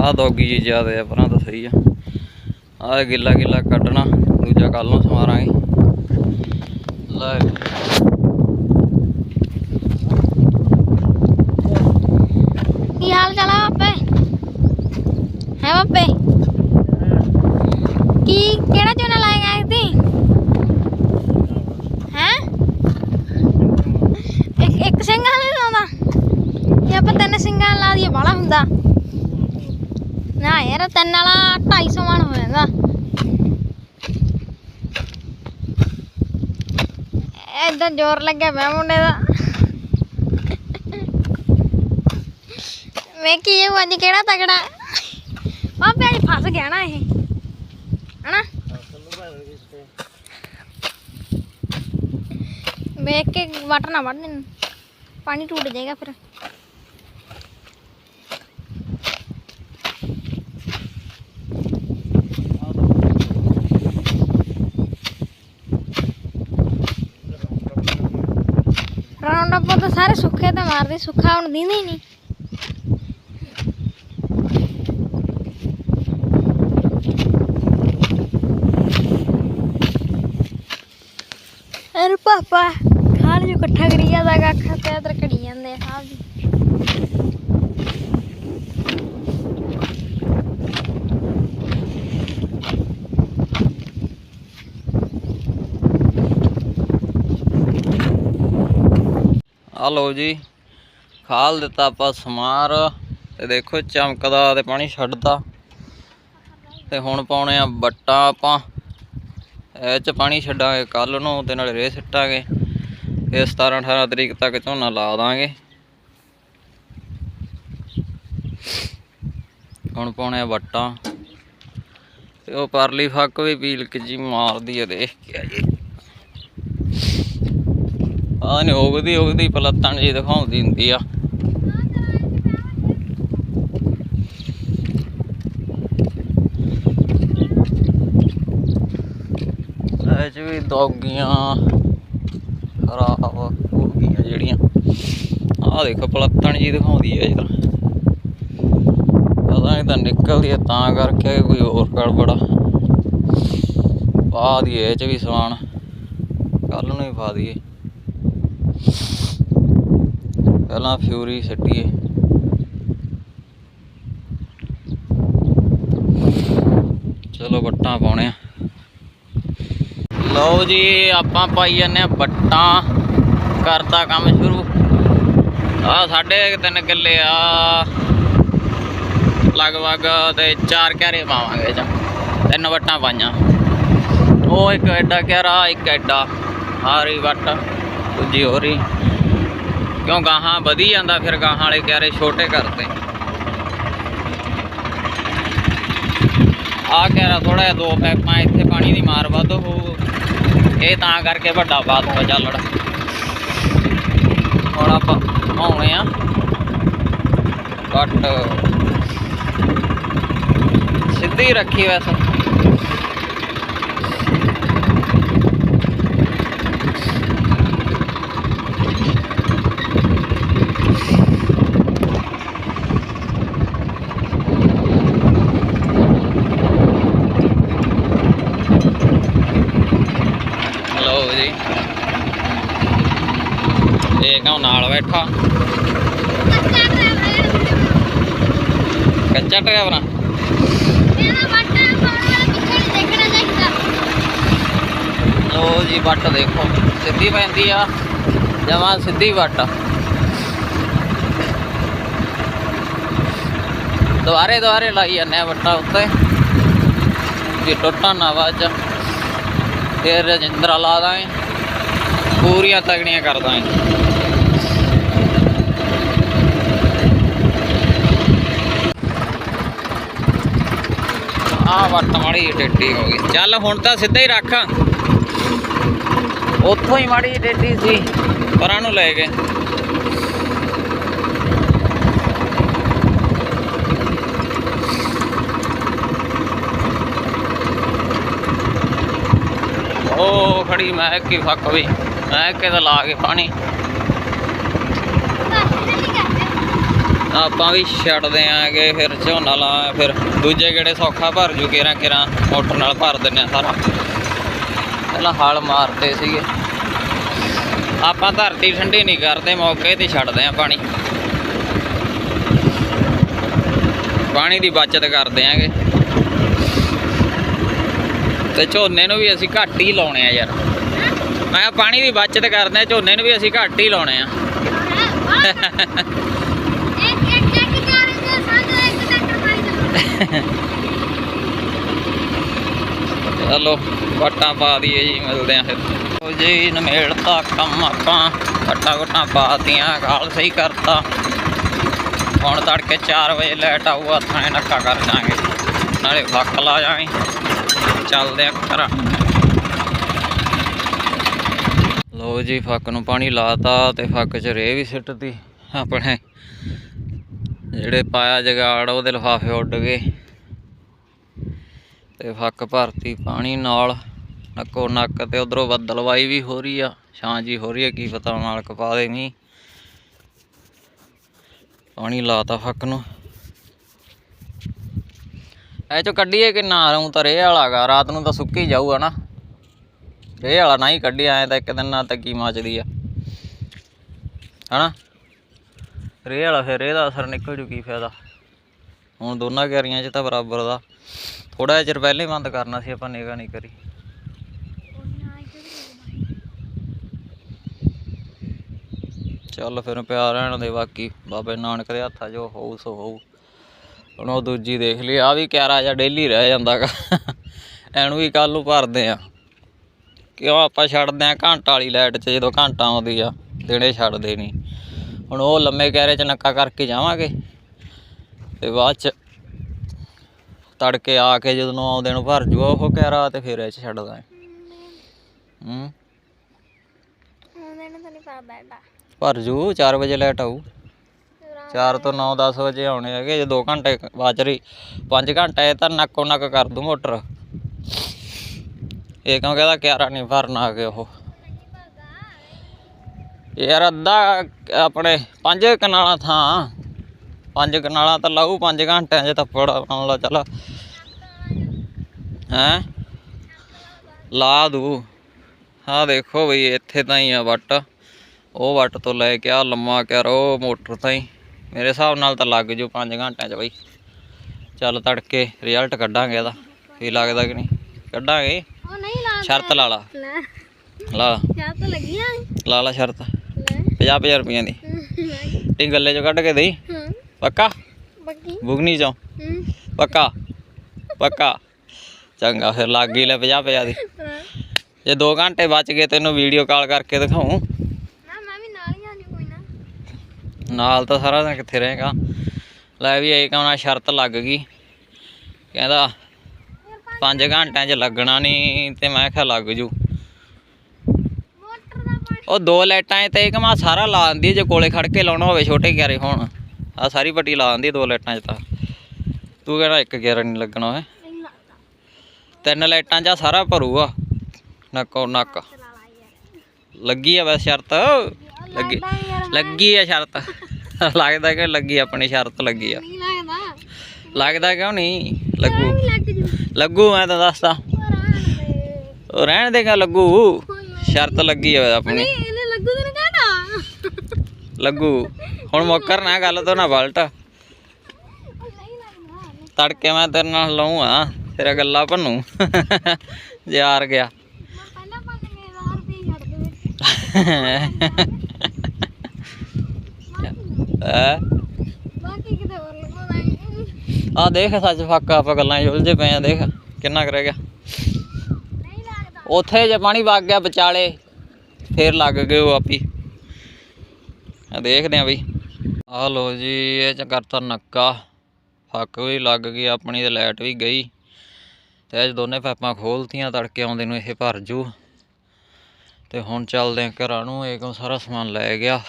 ਆਹ ਦੋਗੀ ਜੀ ਜ਼ਿਆਦਾ ਆ ਪਰਾਂ ਤਾਂ ਸਹੀ ਆ। ਆਹ ਗਿੱਲਾ ਗਿੱਲਾ ਕੱਢਣਾ ਦੂਜਾ ਕੱਲ ਨੂੰ ਸਮਾਰਾਂਗੇ। ਲੈ। ਕੀ ਹਾਲ ਚਾਲ ਆ ਬਾਪੇ ਹੈ ਬਾਪੇ ਕੀ ਕਿਹੜਾ ਝੋਨਾ ਲਾਏਗਾ ਇਸਦੀ ਹੈ ਇੱਕ ਇੱਕ ਸਿੰਘਾਂ ਨਹੀਂ ਲਾਉਂਦਾ ਇਹ ਆਪਾਂ ਤਿੰਨ ਸਿੰਘਾਂ ਲਾ ਦਈਏ ਬਾਲਾ ਹੁੰਦਾ ਨਾ ਯਾਰ ਤਿੰਨ ਵਾਲਾ 250 ਮਣ ਹੋ ਜਾਂਦਾ। ਏਦਾਂ ਜ਼ੋਰ ਲੱਗਿਆ ਪਿਆ ਮੁੰਡੇ ਦਾ। ਮੈਂ ਕੀ ਇਹ ਅੱਜ ਕਿਹੜਾ ਤਗੜਾ? ਬਾਬੇ ਅੱਜ ਫਸ ਗਿਆ ਨਾ ਇਹ। ਹਨਾ? ਵੇਖ ਕੇ ਵਾਟਰ ਨਾ ਵੱਢ ਪਾਣੀ ਟੁੱਟ ਜਾਏਗਾ ਫਿਰ ਰਾਉਂਡ ਅਪ ਤਾਂ ਸਾਰੇ ਸੁੱਕੇ ਤੇ ਮਾਰਦੇ ਸੁੱਕਾ ਹੁਣ ਦਿੰਦੇ ਹੀ ਨਹੀਂ। ਅਰੇ ਪਾਪਾ, ਖਾਣ ਜੋ ਇਕੱਠਾ ਕਰੀ ਜਾਂਦਾ ਗਾ ਤੇ ਇਧਰ ਕੜੀ ਜਾਂਦੇ ਆ ਸਾਹਿਬ ਜੀ ਆ ਲਓ ਜੀ। ਖਾਲ ਦਿੱਤਾ ਆਪਾਂ ਸਮਾਰ ਤੇ ਦੇਖੋ ਚਮਕਦਾ ਤੇ ਪਾਣੀ ਛੱਡਦਾ। ਤੇ ਹੁਣ ਪਾਉਣੇ ਆ ਬੱਟਾ ਆਪਾਂ। ਇਹ ਚ ਪਾਣੀ ਛੱਡਾਂਗੇ ਕੱਲ ਨੂੰ ਤੇ ਨਾਲੇ ਰੇਹ ਸਿੱਟਾਂਗੇ। ਇਹ 17 18 ਤਰੀਕ ਤੱਕ ਝੋਨਾ ਲਾ ਦਾਂਗੇ। ਹੁਣ ਪਾਉਣੇ ਆ ਬੱਟਾ। ਤੇ ਉਹ ਪਰਲੀ ਫੱਕ ਵੀ ਪੀਲ ਕੇ ਜੀ ਮਾਰਦੀ ਆ ਦੇਖ ਕੇ ਆ ਜੀ। ਆ ਨਹੀਂ ਉਗਦੀ ਉਗਦੀ ਪਲੱਤਣ ਜੀ ਦਿਖਾਉਂਦੀ ਹੁੰਦੀ ਆ ਇਹ ਚ ਵੀ ਦੌਗੀਆਂ ਖਰਾਬ ਹੋ ਗਈਆਂ ਜਿਹੜੀਆਂ। ਆਹ ਦੇਖੋ ਪਲੱਤਣ ਜੀ ਦਿਖਾਉਂਦੀ ਆ ਯਾਰ ਪਤਾ ਨਹੀਂ ਤਾਂ ਨਿਕਲਦੀ ਆ, ਤਾਂ ਕਰਕੇ ਕੋਈ ਹੋਰ ਗੜਬੜਾ ਪਾ ਦਈਏ ਇਹ ਚ ਵੀ ਸਮਾਨ। ਕੱਲ ਨੂੰ ਹੀ ਪਾ ਦਈਏ। ਪਹਿਲਾਂ ਫਿਊਰੀ ਸੱਟੀਏ। ਚਲੋ ਵੱਟਾਂ ਪਾਉਣੇ ਆ। ਲਓ ਜੀ, ਆਪਾਂ ਪਾਈ ਜਾਂਦੇ ਆ ਬੱਟਾਂ। ਕਰਤਾ ਕੰਮ ਸ਼ੁਰੂ। ਆ ਸਾਡੇ ਤਿੰਨ ਕਿੱਲੇ ਆ। ਲਗਭਗ ਤੇ ਚਾਰ ਕਿਆਰੇ ਪਾਵਾਂਗੇ ਜਾਂ ਤਿੰਨ ਵੱਟਾਂ ਪਾਈਆਂ। ਉਹ ਇੱਕ ਐਡਾ ਕਿਆਰਾ ਇੱਕ ਐਡਾ। ਹਾਰੀ ਵੱਟ ਦੂਜੀ ਹੋਰੀ। ਕਿਉਂ ਗਾਹਾਂ ਵਧੀ ਜਾਂਦਾ, ਫਿਰ ਗਾਹਾਂ ਵਾਲੇ ਕਿਆਰੇ ਛੋਟੇ ਕਰਤੇ। ਆ ਕਿਆਰਾ ਥੋੜਾ ਜਿਹਾ ਦੋ ਪੈਪਾਂ, ਇੱਥੇ ਪਾਣੀ ਦੀ ਮਾਰ ਵੱਧ ਹੋਊ ਇਹ ਤਾਂ ਕਰਕੇ ਵੱਡਾ ਬਾਤ ਹੋ ਚੱਲੜ ਹੁਣ ਆਪਾਂ ਆਉਣੇ ਆ। ਕੱਟ ਸਿੱਧੀ ਰੱਖੀ ਵੈਸੇ ਲਓ ਜੀ ਇਹ ਨਾਲ ਬੈਠਾ। ਕੱਚਾ ਡਰਾਈਵਰ ਆ। ਮੇਰਾ ਲਓ ਜੀ ਵੱਟ ਦੇਖੋ, ਸਿੱਧੀ ਪੈਂਦੀ ਆ, ਜਮਾਂ ਸਿੱਧੀ ਵੱਟ। ਦੁਆਰੇ ਦੁਆਰੇ ਲਾਈ ਜਾਂਦੇ ਆ ਵੱਟਾ ਉੱਤੇ। ਜੇ ਟੁੱਟਣ ਨਾ ਬਾਅਦ ਚ ਫਿਰ ਰਜਿੰਦਰਾ ਲਾ ਦਾਂਗੇ। ਪੂਰੀਆਂ ਤਗੜੀਆਂ ਕਰ ਦਾਂਗੇ। ਆ ਵੱਟ ਮਾੜੀ ਟੇਢੀ ਹੋ ਗਈ। ਚੱਲ ਹੁਣ ਤਾਂ ਸਿੱਧਾ ਹੀ ਰੱਖ। ਉੱਥੋਂ ਹੀ ਮਾੜੀ ਟੇਢੀ ਸੀ। ਪਰਾਂ ਨੂੰ ਲੈ ਗਏ ਉਹ ਖੜੀ ਮੈਂ ਕੀ ਫੱਕ ਵੀ। ਮੈਂ ਕਿਤੇ ਲਾ ਕੇ ਪਾਣੀ ਬਸ ਨਹੀਂ ਕਰਦੇ ਆਪਾਂ ਵੀ ਛੱਡਦੇ ਆਂਗੇ ਫਿਰ ਝੋਨਾ ਲਾ ਫਿਰ ਦੂਜੇ ਗੇੜੇ ਸੌਖਾ ਭਰ ਜੂ, ਕਿਰਾਂ ਕੇਰਾਂ ਮੋਟਰ ਨਾਲ ਭਰ ਦਿੰਨੇ ਆ ਸਾਰਾ। ਪਹਿਲਾਂ ਹਲ ਮਾਰਦੇ ਸੀਗੇ। ਆਪਾਂ ਧਰਤੀ ਠੰਡੀ ਨਹੀਂ ਕਰਦੇ, ਮੌਕੇ ਤੇ ਛੱਡਦੇ ਆ ਪਾਣੀ। ਪਾਣੀ ਦੀ ਬਚਤ ਕਰਦੇ ਆਂਗੇ ਤੇ ਝੋਨੇ ਨੂੰ ਵੀ ਅਸੀਂ ਘੱਟ ਹੀ ਲਾਉਣੇ ਆ ਯਾਰ। ਮੈਂ ਕਿਹਾ ਪਾਣੀ ਦੀ ਬਚਤ ਕਰਦੇ ਆ, ਝੋਨੇ ਨੂੰ ਵੀ ਅਸੀਂ ਘੱਟ ਹੀ ਲਾਉਣੇ ਆ ਇੱਕ ਇੱਕ ਇੱਕ ਚਾਰ ਦੇ ਸਾਹਮਣੇ ਇੱਕ ਟਰੈਕਟਰ ਪਾਣੀ ਚਲਾਉਂਦਾ ਚਲੋ, ਵਟਾਂ ਪਾ ਦਈਏ ਜੀ, ਮਿਲਦੇ ਆ ਫਿਰ। ਉਹ ਜੀ, ਨਮੇੜਤਾ ਕੰਮ ਆਪਾਂ। ਵਟਾਂ ਵਟਾਂ ਪਾਤੀਆਂ ਗਾਲ ਸਹੀ ਕਰਤਾ। ਹੁਣ ਤੜਕੇ 4 ਵਜੇ ਲੈਟ ਆਊਗਾ ਥਾਣੇ ਨੱਕਾ ਕਰ ਜਾਾਂਗੇ ਨਾਲੇ ਫੱਕ ਲਾ ਜਾਾਂਗੇ ਚੱਲਦੇ ਆ ਘਰਾਂ। ਲੋ ਜੀ, ਫੱਕ ਨੂੰ ਪਾਣੀ ਲਾਤਾ ਤੇ ਫੱਕ ਚ ਰੇ ਵੀ ਸਿੱਟਤੀ। ਆਪਣੇ ਜਿਹੜੇ ਪਾਇਆ ਜਗਾੜ, ਉਹਦੇ ਲਿਫਾਫੇ ਉੱਡ ਗਏ। ਤੇ ਫੱਕ ਭਰਤੀ ਪਾਣੀ ਨਾਲ, ਨੱਕੋ ਨੱਕ ਤੇ ਉਧਰੋਂ ਬੱਦਲਵਾਈ ਵੀ ਹੋ ਰਹੀ ਆ। ਛਾਂ ਜੀ ਹੋ ਰਹੀ ਆ, ਕੀ ਪਤਾ ਨਾਲ ਕਪਾ ਦੇ ਮੀਂਹ। ਪਾਣੀ ਲਾਤਾ ਫੱਕ ਨੂੰ। ਐ ਚੋਂ ਕੱਢੀਏ ਕਿ ਨਾ ਰਹੂੰ ਤਾਂ ਰੇਹ ਵਾਲਾ ਗਾ, ਰਾਤ ਨੂੰ ਤਾਂ ਸੁੱਕੀ ਜਾਊਗਾ ਨਾ। ਰੇਹ ਵਾਲਾ ਨਾ ਹੀ ਕੱਢਿਆ, ਐ ਤਾਂ ਇੱਕ ਦਿਨ ਨਾ ਤੱਕੀ ਮੱਚਦੀ ਆ। ਹਨਾ? ਰੇਹ ਵਾਲਾ ਫਿਰ ਇਹਦਾ ਅਸਰ ਨਿਕਲ ਜੂ ਕੀ ਫਾਇਦਾ ਹੁਣ ਦੋਨਾਂ ਕਿਆਰੀਆਂ 'ਚ ਤਾਂ ਬਰਾਬਰ ਦਾ। ਥੋੜਾ ਜਿਹਾ ਚਿਰ ਪਹਿਲਾਂ ਹੀ ਬੰਦ ਕਰਨਾ ਸੀ, ਆਪਾਂ ਨਿਗਾ ਨਹੀਂ ਕਰੀ। ਚੱਲ ਫਿਰ ਪਿਆ ਰਹਿਣ ਦੇ ਬਾਕੀ। ਬਾਬੇ ਨਾਨਕ ਦੇ ਹੱਥਾਂ ਜੋ ਹੋਊ, ਸੋ ਹੋਊ। ਹੁਣ ਉਹ ਦੂਜੀ ਦੇਖ ਲਈ ਆ ਵੀ ਕਿਆਰਾ ਜਾਂ ਡੇਲੀ ਰਹਿ ਜਾਂਦਾਗਾ ਐਨੂੰ ਵੀ ਕੱਲ ਨੂੰ ਭਰਦੇ ਆ। ਕਿਉਂ ਆਪਾਂ ਛੱਡਦੇ ਆ ਘੰਟਾ ਵਾਲੀ ਲਾਈਟ 'ਚ, ਜਦੋਂ ਘੰਟਾ ਆਉਂਦੀ ਆ, ਦਿਨੇ ਛੱਡਦੇ ਨਹੀਂ। ਹੁਣ ਉਹ ਲੰਮੇ ਕਿਆਰੇ 'ਚ ਨੱਕਾ ਕਰਕੇ ਜਾਵਾਂਗੇ। ਤੇ ਬਾਅਦ 'ਚ ਤੜਕੇ ਆ ਕੇ ਜਦੋਂ ਆਉਂਦੇ ਨੂੰ ਭਰ ਜੂਗਾ ਉਹ ਕਿਆਰਾ ਤੇ ਫਿਰ ਇਹ 'ਚ ਛੱਡਦਾ ਹੈ। ਹੂੰ ਭਰ ਜੂ 4 ਵਜੇ ਲਾਈਟ ਆਊ। 4 ਤੋਂ 9 10 ਵਜੇ ਆਉਣੇ ਹੈਗੇ ਜੇ 2 ਘੰਟੇ ਬਾਅਦ ਰਹੀ 5 ਘੰਟੇ ਤਾਂ ਨੱਕੋ ਨੱਕ ਕਰ ਦੂੰ ਮੋਟਰ। ਇਹ ਕਿਉਂ ਕਹਿੰਦਾ ਕਿਆਰਾ ਨਹੀਂ ਭਰਨਾ ਆ ਕੇ ਉਹ। ਯਾਰ ਅੱਧਾ ਆਪਣੇ ਪੰਜ ਕਨਾਲਾਂ ਥਾਂ ਪੰਜ ਕਨਾਲਾਂ ਤਾਂ ਲਾਊ 5 ਘੰਟਿਆਂ 'ਚ ਆਉਣ ਲਾ ਚੱਲ। ਹੈਂ? ਲਾ ਦੂ। ਹਾਂ ਦੇਖੋ ਬਈ ਇੱਥੇ ਤਾਂ ਹੀ ਆ ਵੱਟ। ਉਹ ਵੱਟ ਤੋਂ ਲੈ ਕੇ ਆ ਲੰਮਾ ਕਰ ਉਹ ਮੋਟਰ ਤਾਈਂ ਮੇਰੇ ਹਿਸਾਬ ਨਾਲ ਤਾਂ ਲੱਗ ਜੂ 5 ਘੰਟਿਆਂ 'ਚ ਬਈ। ਚੱਲ ਤੜਕੇ ਰਿਜ਼ਲਟ ਕੱਢਾਂਗੇ ਇਹਦਾ। ਕੀ ਲੱਗਦਾ ਕਿ ਨਹੀਂ? ਕੱਢਾਂਗੇ। ਉਹ ਨਹੀਂ ਲਾ ਸ਼ਰਤ ਲਾ ਲਾ। ਲੈ। ਲਾ। ਚਾਹ ਤਾਂ ਲੱਗੀਆਂ। ਲਾ ਲਾ ਸ਼ਰਤ। ਲੈ 50 50 ਰੁਪਈਆਂ ਦੀ। ਟੀ ਗੱਲੇ 'ਚੋਂ ਕੱਢ ਕੇ ਦੇਈ। ਪੱਕਾ? ਬੁਗਨੀ 'ਚੋਂ। ਪੱਕਾ? ਪੱਕਾ। ਚੰਗਾ ਫਿਰ ਲੱਗ ਗਈ ਲੈ 50 50 ਦੀ ਜੇ 2 ਘੰਟੇ ਬਚ ਗਏ ਤੈਨੂੰ ਵੀਡੀਓ ਕਾਲ ਕਰਕੇ ਦਿਖਾਉਂ। ਨਾ ਮੈਂ ਵੀ ਨਾਲ ਹੀ ਆਣੀ ਕੋਈ ਨਾ। ਨਾਲ ਤਾਂ ਸਾਰਾ ਦਿਨ ਕਿੱਥੇ ਰਹੇਗਾ। ਲੈ ਵੀ ਇਹ ਕਹਣਾ ਸ਼ਰਤ ਲੱਗ ਗਈ। ਕਹਿੰਦਾ 5 ਘੰਟਿਆਂ 'ਚ ਲੱਗਣਾ ਨਹੀਂ ਤੇ ਮੈਂ ਕਿਹਾ ਲੱਗ ਜੂ। ਉਹ ਦੋ ਲਾਈਟਾਂ ਤੇ ਇਹ ਕਮਾ ਸਾਰਾ ਲਾ ਦਿੰਦੀ ਜੇ ਕੋਲੇ ਖੜ ਕੇ ਲਾਉਣਾ ਹੋਵੇ ਛੋਟੇ ਗਿਆਰੇ ਹੋਣ। ਆ ਸਾਰੀ ਪੱਟੀ ਲਾ ਦਿੰਦੀ ਦੋ ਲਾਈਟਾਂ 'ਚ ਤਾਂ। ਤੂੰ ਕਹਿੰਦਾ ਇੱਕ ਗਿਆਰਾ ਨਹੀਂ ਲੱਗਣਾ ਲੱਗਦਾ ਤਿੰਨ ਲਾਈਟਾਂ 'ਚ ਸਾਰਾ ਭਰੂਗਾ। ਨੱਕੋ ਨੱਕ। ਲੱਗੀ ਆ ਬਸ ਸ਼ਰਤ। ਲੱਗੀ ਲੱਗੀ ਆ ਸ਼ਰਤ। ਲੱਗਦਾ ਕਿ ਲੱਗੀ ਆਪਣੀ ਸ਼ਰਤ ਲੱਗੀ ਆ। ਲੱਗਦਾ। ਕਿਉਂ ਨਹੀਂ? ਲੱਗੂ। ਲੱਗ ਮੈਂ ਤਾਂ ਦੱਸਦਾ। ਰਹਿਣ ਦੇਗਾ ਲੱਗੂ? ਸ਼ਰਤ ਲੱਗੀ ਆ ਆਪਣੀ ਨਹੀਂ ਇਹਨੇ ਲੱਗੂ ਤੈਨੂੰ ਕਹਦਾ ਲੱਗੂ। ਹੁਣ ਮੁੱਕਰ ਨਾ ਗੱਲ ਤੋਂ ਨਾ ਬਲਟ। ਤੜਕੇ ਮੈਂ ਤੇਰੇ ਨਾਲ ਲਾਉਂਗਾ ਤੇਰਾ ਗੱਲਾਂ ਭੰਨੂ। ਜੇ ਹਾਰ ਗਿਆ। ਆ ਦੇਖ ਸੱਚ ਫੱਕ ਆਪਾਂ ਗੱਲਾਂ 'ਚ ਉਲਝੇ ਪਏ ਆ, ਦੇਖ ਕਿੰਨਾ ਕਰ ਗਿਆ। ਉੱਥੇ ਜੇ ਪਾਣੀ ਵਗ ਗਿਆ ਵਿਚਾਲੇ, ਫੇਰ ਲੱਗ ਗਏ ਉਹ ਆਪੀ। ਆ ਦੇਖਦੇ ਆ ਬਈ। ਆ ਲੋ ਜੀ, ਇਹ ਚ ਕਰਤਾ ਨੱਕਾ। ਫੱਕ ਵੀ ਲੱਗ ਗਈ, ਆਪਣੀ ਤੇ ਲਾਈਟ ਵੀ ਗਈ। ਤੇ ਅੱਜ ਦੋਨੇ ਪਾਈਪਾਂ ਖੋਲਤੀਆਂ, ਤੜਕੇ ਆਉਂਦੇ ਨੂੰ ਇਹ ਭਰ ਜੂ। ਤੇ ਹੁਣ ਚੱਲਦੇ ਆ ਘਰਾਂ ਨੂੰ, ਇਹ ਕੋਲ ਸਾਰਾ ਸਮਾਨ ਲੈ ਗਿਆ।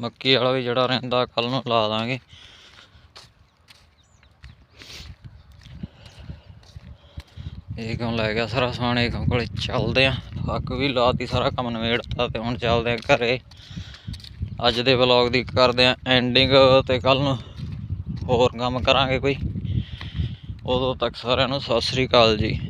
ਮੱਕੀ ਵਾਲਾ ਵੀ ਜਿਹੜਾ ਰਹਿੰਦਾ ਕੱਲ ਨੂੰ ਲਾ ਦਾਂਗੇ। ਇਹ ਕਿਉਂ ਲੈ ਗਿਆ ਸਾਰਾ ਸਮਾਨ? ਇਹ ਕੋਲੇ ਚੱਲਦੇ ਆ? ਹੱਕ ਵੀ ਲਾਤੀ ਸਾਰਾ ਕੰਮ ਨਵੇੜਤਾ ਤੇ ਹੁਣ ਚੱਲਦੇ ਆ ਘਰੇ। ਅੱਜ ਦੇ ਵਲੌਗ ਦੀ ਕਰਦੇ ਆ ਐਂਡਿੰਗ ਤੇ ਕੱਲ ਨੂੰ ਹੋਰ ਕੰਮ ਕਰਾਂਗੇ ਕੋਈ। ਉਦੋਂ ਤੱਕ ਸਾਰਿਆਂ ਨੂੰ ਸਤਿ ਸ੍ਰੀ ਅਕਾਲ ਜੀ।